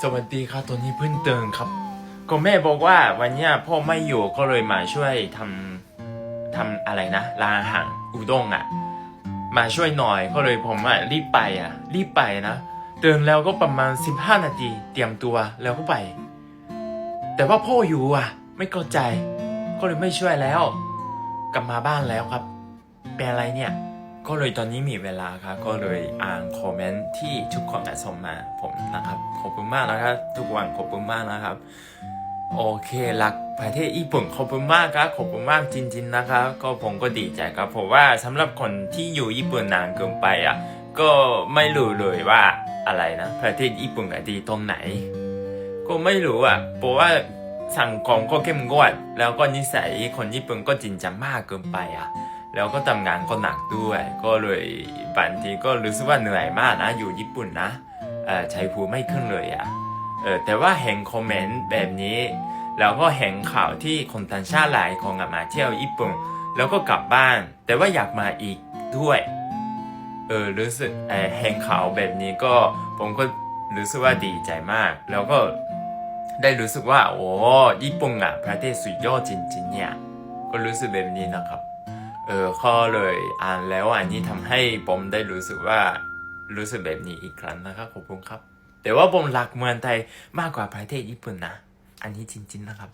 สวัสดีครับตอนนี้เพิ่งตื่นครับ ก็แม่บอกว่าวันเนี้ยพ่อไม่อยู่ก็เลยมาช่วยทำทำอะไรนะร้านอาหารอุด้งอะ มาช่วยหน่อยก็เลยผมอะรีบไปอะ รีบไปนะตื่นแล้วก็ประมาณ 15 นาที เตรียมตัวแล้วก็ไป แต่ว่าพ่ออยู่อะ ไม่เข้าใจ ก็เลยไม่ช่วยแล้ว กลับมาบ้านแล้วครับ เป็นอะไรเนี่ย ก็เลยตอนนี้มีเวลาครับก็เลยอ่านคอมเมนต์ที่ทุกคนอะส่งมาผมนะครับ ขอบคุณมากนะครับ ทุกวันขอบคุณมากนะครับ โอเครักประเทศญี่ปุ่นขอบคุณมากครับขอบคุณมากจริง ๆนะครับ ก็ผมก็ดีใจครับเพราะว่าสำหรับคนที่อยู่ญี่ปุ่นนานเกินไปอะก็ไม่รู้เลยว่าอะไรนะประเทศญี่ปุ่นอะดีตรงไหน ก็ไม่รู้อะเพราะว่าสังคมก็เข้มงวด แล้วก็นิสัยคนญี่ปุ่นก็จริงจังมากเกินไปอะ แล้วก็ทำงานก็หนักด้วย ก็เลยบางทีก็รู้สึกว่าเหนื่อยมากนะ อยู่ญี่ปุ่นนะใช้ภูไม่ขึ้นเลยอะเออแต่ว่าเห็นคอมเมนต์แบบนี้ แล้วก็เห็นข่าวที่คนต่างชาติหลายคนมาเที่ยวญี่ปุ่น แล้วก็กลับบ้าน แต่ว่าอยากมาอีกด้วยเออรู้สึกเเห็นข่าวแบบนี้ก็ผมก็รู้สึกว่าดีใจมาก แล้วก็ได้รู้สึกว่า โอ้ญี่ปุ่นอะประเทศสุดยอดจริงๆเนี่ยก็รู้สึกแบบนี้นะครับ เออข้อเลยอ่านแล้วอันนี้ทำให้ผมได้รู้สึกว่ารู้สึกแบบนี้อีกครั้งนะครับขอบคุณครับ แต่ว่าผมรักเมืองไทยมากกว่าประเทศญี่ปุ่นนะ อันนี้จริง ๆนะครับ